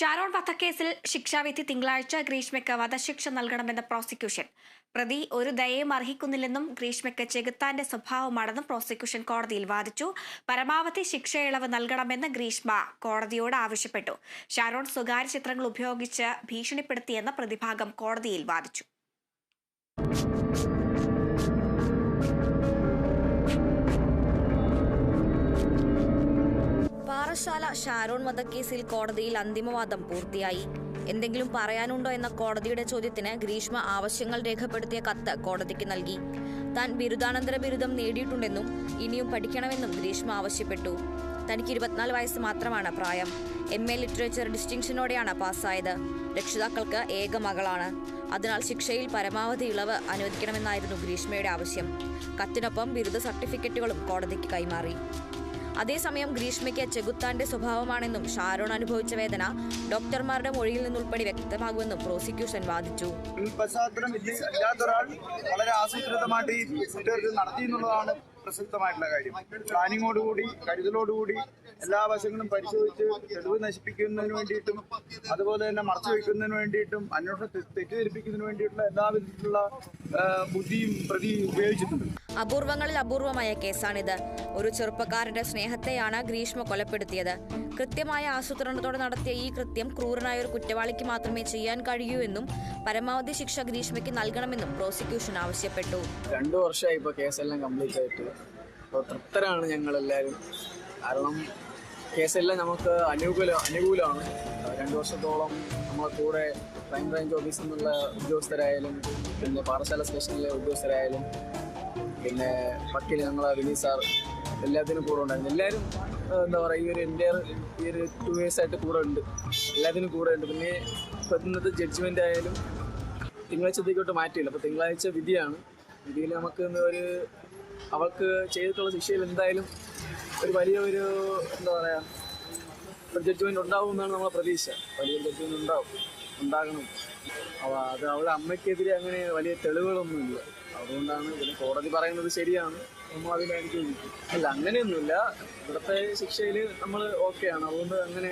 ഷാരോൺ വധക്കേസിൽ ശിക്ഷാവിധി തിങ്കളാഴ്ച ഗ്രീഷ്മയ്ക്ക് വധശിക്ഷ നൽകണമെന്ന പ്രോസിക്യൂഷൻ. പ്രതി ഒരു ദയയും അർഹിക്കുന്നില്ലെന്നും ഗ്രീഷ്മയ്ക്ക് ചെകുത്താന്റെ സ്വഭാവമാണെന്നും പ്രോസിക്യൂഷൻ കോടതിയിൽ വാദിച്ചു. പരമാവധി ശിക്ഷ ഇളവ് നൽകണമെന്ന് ഗ്രീഷ്മ കോടതിയോട് ആവശ്യപ്പെട്ടു. ഷാരോൺ സ്വകാര്യ ചിത്രങ്ങൾ ഉപയോഗിച്ച് ഭീഷണിപ്പെടുത്തിയെന്ന് പ്രതിഭാഗം കോടതിയിൽ വാദിച്ചു. പാറശാല ഷാരോൺ വധക്കേസിൽ കോടതിയിൽ അന്തിമവാദം പൂർത്തിയായി. എന്തെങ്കിലും പറയാനുണ്ടോ എന്ന കോടതിയുടെ ചോദ്യത്തിന് ഗ്രീഷ്മ ആവശ്യങ്ങൾ രേഖപ്പെടുത്തിയ കത്ത് കോടതിക്ക് നൽകി. താൻ ബിരുദാനന്തര ബിരുദം നേടിയിട്ടുണ്ടെന്നും ഇനിയും പഠിക്കണമെന്നും ഗ്രീഷ്മ ആവശ്യപ്പെട്ടു. തനിക്ക് ഇരുപത്തിനാല് വയസ്സ് മാത്രമാണ് പ്രായം. എം എ ലിറ്ററേച്ചർ ഡിസ്റ്റിങ്ഷനോടെയാണ് പാസ്സായത്. രക്ഷിതാക്കൾക്ക് ഏക മകളാണ്. അതിനാൽ ശിക്ഷയിൽ പരമാവധി ഇളവ് അനുവദിക്കണമെന്നായിരുന്നു ഗ്രീഷ്മയുടെ ആവശ്യം. കത്തിനൊപ്പം ബിരുദ സർട്ടിഫിക്കറ്റുകളും കോടതിക്ക് കൈമാറി. അതേസമയം ഗ്രീഷ്മയ്ക്ക് ചെകുത്താന്റെ സ്വഭാവമാണെന്നും ഷാരോൺ അനുഭവിച്ച വേദന ഡോക്ടർമാരുടെ മൊഴിയിൽ നിന്നുൾപ്പെടെ വ്യക്തമാകുമെന്നും പ്രോസിക്യൂഷൻ വാദിച്ചു. വളരെ ഈ പ്രസക്തമായിട്ടുള്ള കാര്യം. പ്ലാനിങ്ങോടുകൂടി കരുതലോടുകൂടി എല്ലാ വശങ്ങളും പരിശോധിച്ച് തെളിവ് നശിപ്പിക്കുന്നതിന് വേണ്ടിയിട്ടും അതുപോലെ തന്നെ മറച്ചു വയ്ക്കുന്നതിന് വേണ്ടിയിട്ടും അന്വേഷണം തെറ്റിദ്ധരിപ്പിക്കുന്നതിന് വേണ്ടിയിട്ടുള്ള എല്ലാവിധത്തിലുള്ള ബുദ്ധിയും പ്രതി ഉപയോഗിച്ചിട്ടുണ്ട്. അപൂർവങ്ങളിൽ അപൂർവമായ കേസാണിത്. ഒരു ചെറുപ്പക്കാരന്റെ സ്നേഹത്തെയാണ് ഗ്രീഷ്മ കൊലപ്പെടുത്തിയത്. കൃത്യമായ ആസൂത്രണത്തോടെ നടത്തിയ ഈ കൃത്യം ക്രൂരനായ ഒരു കുറ്റവാളിക്ക് മാത്രമേ ചെയ്യാൻ കഴിയൂ എന്നും പരമാവധി ശിക്ഷ ഗ്രീഷ്മയ്ക്ക് നൽകണമെന്നും പ്രോസിക്യൂഷൻ ആവശ്യപ്പെട്ടു. രണ്ടു വർഷമായി ഇപ്പോൾ കേസെല്ലാം കംപ്ലീറ്റ് ആയിട്ട്. തൃപ്തരാണ് തൃപ്തരാണ് ഞങ്ങളെല്ലാവരും. കാരണം കേസെല്ലാം നമുക്ക് അനുകൂല അനുകൂലമാണ്. രണ്ടു വർഷത്തോളം നമ്മളെ കൂടെ ക്രൈം ബ്രാഞ്ച് ഓഫീസിൽ നിന്നുള്ള ഉദ്യോഗസ്ഥരായാലും പിന്നെ പാഠശാല സ്റ്റേഷനിലെ ഉദ്യോഗസ്ഥരായാലും പിന്നെ വക്കീൽ ഞങ്ങളെ വിനീത് സാർ എല്ലാത്തിനും കൂടെ ഉണ്ടായിരുന്നു. എല്ലാവരും എന്താ പറയുക ഈ ഒരു എന്റെ ഈ ഒരു ടു ഇയേഴ്സ് ആയിട്ട് കൂടെ ഉണ്ട്. എല്ലാത്തിനും കൂടെ ഉണ്ട്. പിന്നെ ഇപ്പം ഇന്നത്തെ ജഡ്ജ്മെന്റ് ആയാലും തിങ്കളാഴ്ചത്തേക്കോട്ട് മാറ്റിയില്ല. അപ്പോൾ തിങ്കളാഴ്ച വിധിയാണ്. വിധിയിൽ നമുക്ക് ഒരു അവൾക്ക് ചെയ്തിട്ടുള്ള ശിക്ഷയിൽ എന്തായാലും ഒരു വലിയ ഒരു എന്താ പറയുക ഒരു ജഡ്ജ്മെന്റ് ഉണ്ടാവും എന്നാണ് നമ്മളെ പ്രതീക്ഷ. വലിയൊരു ജഡ്ജ്മെന്റ് ഉണ്ടാവും. ഉണ്ടാകണം. അത് അവളുടെ അമ്മയ്ക്കെതിരെ അങ്ങനെ വലിയ തെളിവുകളൊന്നുമില്ല. അതുകൊണ്ടാണ് ഇതിന് കോടതി പറയുന്നത് ശരിയാണ്. നമ്മൾ അതിനായിരിക്കും അല്ല അങ്ങനെയൊന്നുമില്ല. ഇവിടുത്തെ ശിക്ഷയിൽ നമ്മൾ ഓക്കെയാണ്. അതുകൊണ്ട് അങ്ങനെ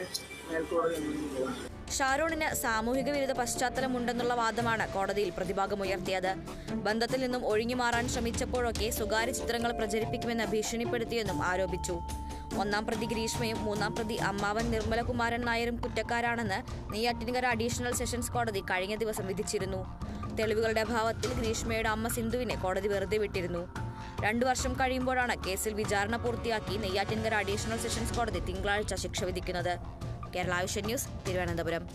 മേൽക്കോടതി അങ്ങനെ പോകുന്നു ഷാരോണിന് സാമൂഹിക വിരുദ്ധ പശ്ചാത്തലം ഉണ്ടെന്നുള്ള വാദമാണ് കോടതിയിൽ പ്രതിഭാഗം ഉയർത്തിയത്. ബന്ധത്തിൽ നിന്നും ഒഴിഞ്ഞു മാറാൻ ശ്രമിച്ചപ്പോഴൊക്കെ സ്വകാര്യ ചിത്രങ്ങൾ പ്രചരിപ്പിക്കുമെന്ന് ഭീഷണിപ്പെടുത്തിയെന്നും ആരോപിച്ചു. ഒന്നാം പ്രതി ഗ്രീഷ്മയും മൂന്നാം പ്രതി അമ്മാവൻ നിർമ്മലകുമാരൻ നായരും കുറ്റക്കാരാണെന്ന് നെയ്യാറ്റിൻകര അഡീഷണൽ സെഷൻസ് കോടതി കഴിഞ്ഞ ദിവസം വിധിച്ചിരുന്നു. തെളിവുകളുടെ അഭാവത്തിൽ ഗ്രീഷ്മയുടെ അമ്മ സിന്ധുവിനെ കോടതി വെറുതെ വിട്ടിരുന്നു. രണ്ടു വർഷം കഴിയുമ്പോഴാണ് കേസിൽ വിചാരണ പൂർത്തിയാക്കി നെയ്യാറ്റിൻകര അഡീഷണൽ സെഷൻസ് കോടതി തിങ്കളാഴ്ച ശിക്ഷ വിധിക്കുന്നത്. Kerala vision news Thiruvananthapuram.